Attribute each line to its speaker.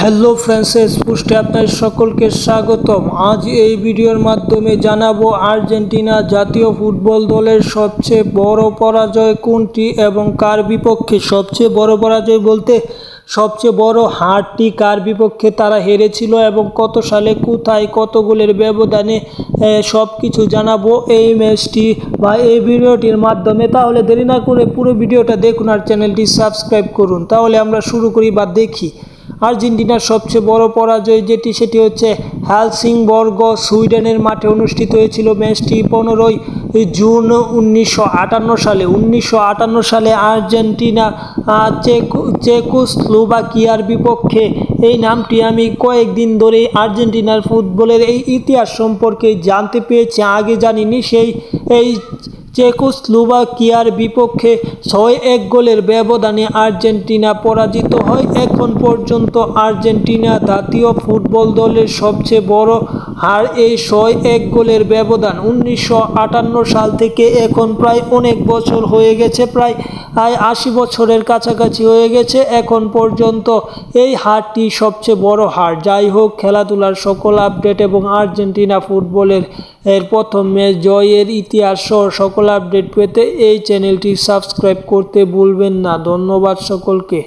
Speaker 1: Hello ফ্রেন্ডসেস পুষ্টে আপনাদের সকলকে স্বাগতম। আজ এই ভিডিওর মাধ্যমে জানাব আর্জেন্টিনা জাতীয় ফুটবল দলের সবচেয়ে বড় পরাজয় কোনটি এবং কার বিপক্ষে? সবচেয়ে বড় পরাজয় বলতে সবচেয়ে বড় হারটি কার বিপক্ষে তারা হেরেছিল এবং কত সালে, কোথায়, কত গোলের ব্যবধানে সব কিছু জানাব এই ম্যাচটি বা এই ভিডিওটির মাধ্যমে। তাহলে দেরি না করে পুরো ভিডিওটা দেখুন আর চ্যানেলটি সাবস্ক্রাইব করুন। তাহলে আমরা শুরু করি বা দেখি। আর্জেন্টিনার সবচেয়ে বড় পরাজয় যেটি, সেটি হচ্ছে হ্যালসিংবর্গ সুইডেনের মাঠে অনুষ্ঠিত হয়েছিল ম্যাচটি পনেরোই জুন উনিশশো আটান্ন সালে। উনিশশো আটান্ন সালে আর্জেন্টিনা চেকো, চেকোস্লোভাকিয়ার বিপক্ষে এই নামটি আমি কয়েকদিন ধরে আর্জেন্টিনার ফুটবলের এই ইতিহাস সম্পর্কে জানতে পেরেছি, আগে জানিনি, সেই, এই চেকোস্লোভাকিয়ার বিপক্ষে ছয় এক গোলের ব্যবধানে আর্জেন্টিনা পরাজিত হয়। এখন পর্যন্ত আর্জেন্টিনা জাতীয় ফুটবল দলের সবচেয়ে বড় হার এই ছয় এক গোলের ব্যবধান। উনিশশো আটান্ন সাল থেকে এখন প্রায় অনেক বছর হয়ে গেছে, প্রায় প্রায় আশি বছরের কাছাকাছি হয়ে গেছে। এখন পর্যন্ত এই হারটি সবচেয়ে বড় হার। যাই হোক, খেলাধুলার সকল আপডেট এবং আর্জেন্টিনা ফুটবলের এর প্রথম ম্যাচ জয়ের ইতিহাস সহ সকল আপডেট পেতে এই চ্যানেলটি সাবস্ক্রাইব করতে ভুলবেন না। ধন্যবাদ সকলকে।